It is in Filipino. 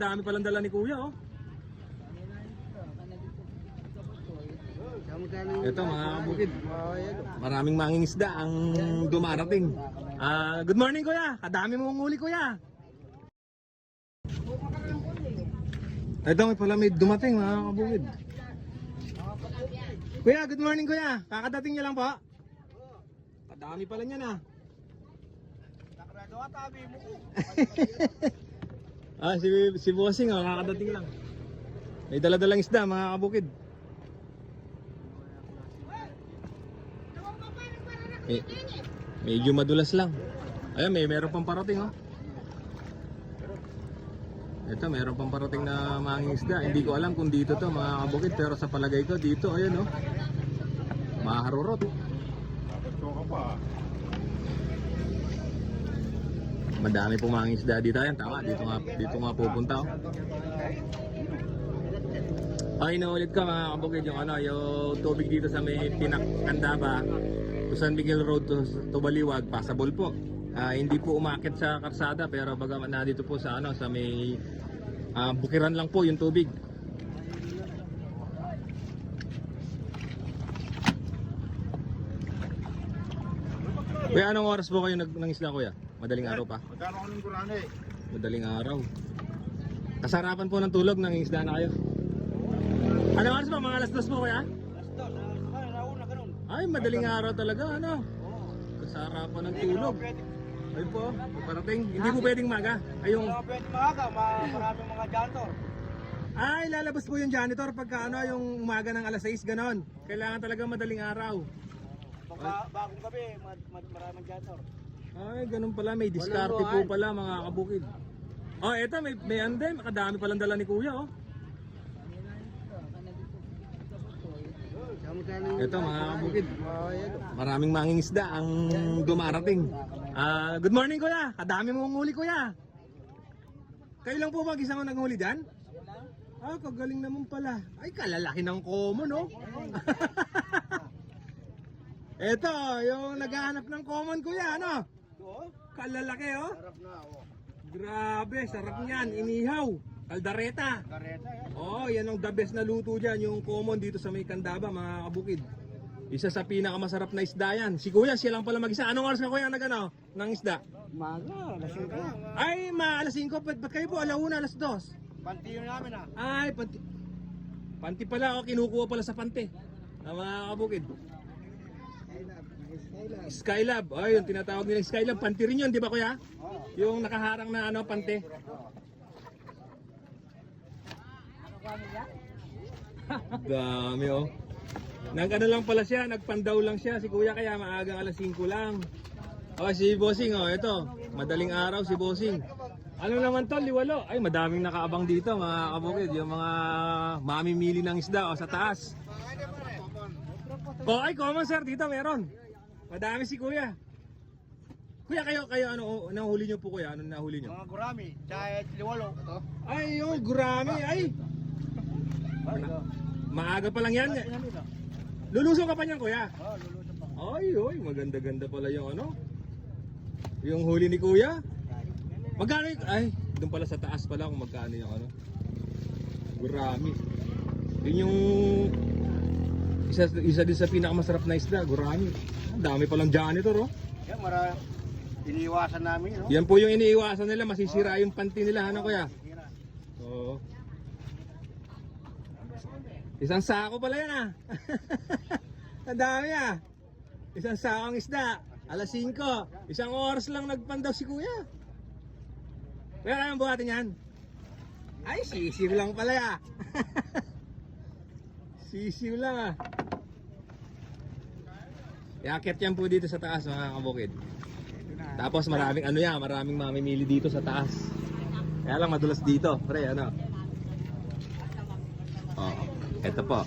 Dami palang dala ni Kuya, oh. Ito mga kabukid. Maraming mangingisda ang dumarating. Ah, good morning Kuya. Kadami mong huli Kuya. Ito may pala may dumating mga kabukid. Kuya, good morning Kuya. Kakadating niya lang po. Kadami pala niyan ah. ah, si, si Bossing oh, kakadating lang. May dala-dalang isda mga kabukid. Me- medyo madulas lang. Ayun, may meron pang parating oh. Ito, meron pang parating na mga isda. Hindi ko alam kung dito to mga kabukid pero sa palagay ko dito, ayun oh. Maharurot. Madami pong mga isda dito yan. Tama, dito nga, dito nga pupunta oh. Ay, naulit ka mga kabukid yung ano, yung tubig dito sa may Pinakandaba, to San Miguel Road to, to Baliwag, passable po. Ah, hindi po umakit sa karsada pero baga na dito po sa ano sa may ah, bukiran lang po yung tubig. Kuya, anong oras po kayo nag nang isla kuya? Madaling araw pa? Magkano ko ng kurane? Madaling araw. Kasarapan po ng tulog ng isda na kayo. Anong oras ba? Mga alas dos po kuya? Ay, madaling araw talaga, ano? Kasarapan ng tulog. Ay po, parating. Hindi po pwedeng maga. Ay, yung... Mga pwede maaga, ma- maraming mga janitor. Ay, lalabas po yung janitor pagka ano, yung umaga ng alas 6, ganon. Kailangan talaga madaling araw. Pagka bagong gabi, ma- ma- maraming janitor. Ay, ganun pala. May diskarte po pala mga kabukid. Oh, eto, may, may ande. Makadami palang dala ni kuya, oh. Ito mga kabukid. Maraming mangingisda ang dumarating. Ah, good morning kuya. Kadami mong huli kuya. Kayo lang po mag-isa ko naghuli dyan? Ah, kagaling naman pala. Ay, kalalaki ng common, oh. Ito, yung naghahanap ng common kuya, ano? Oo, Kalalaki, oh. sarap na. Oh. Grabe, sarap niyan. Inihaw. Kaldareta. Kareta yan. Oh, yan ang the best na luto dyan, yung common dito sa may Candaba, mga kabukid. Isa sa pinakamasarap na isda yan. Si Kuya, siya lang pala mag-isa. Anong oras ka Kuya nag ano, ng isda? Maga, lasing ka. Ay, ma, alas 5. Ba't, ba't kayo po alauna, alas 2? Pantiyo namin ah. Ay, panti. Panti pala, oh, kinukuha pala sa pante. Ang mga kabukid. Skylab. Ay, yung tinatawag nila Skylab. Panti rin yun, di ba Kuya? Yung nakaharang na ano, pante. Dami oh. Nag ano lang pala siya, nagpandaw lang siya si kuya kaya maagang alas 5 lang. Oh, si Bossing oh, ito. Madaling araw si Bossing. Ano naman to, liwalo? Ay, madaming nakaabang dito mga kabukid. Yung mga mamimili ng isda oh, sa taas. Oh, ay, common sir, dito meron. Madami si kuya. Kuya, kayo, kayo, ano, nahuli nyo po kuya? Ano nahuli nyo? Mga gurami, tsaka liwalo. Ito. Ay, yung gurami, ay. Maaga pa lang yan. Lulusong ka pa niyan, kuya. Oh, luluto pa. Ay, oy, maganda-ganda pala yung ano. Yung huli ni kuya. Magkano Ay, doon pala sa taas pala kung magkano yung ano. Gurami. Yun yung isa, isa din sa pinakamasarap na isda, gurami. Ang dami palang janitor, oh. Yan, mara iniiwasan namin, no? Yan po yung iniiwasan nila, masisira yung panty nila, ano kuya? Oo. Isang sako pala yan ah. Ang dami ah. Isang sakong isda. Alas 5. Isang oras lang nagpandaw si kuya. Kaya kayang buhatin yan? Ay, sisiw lang pala ah. sisiw lang ah. Yakit yan po dito sa taas mga kabukid. Tapos maraming ano yan, maraming mamimili dito sa taas. Kaya lang madulas dito, pre, ano. Oh, eto po.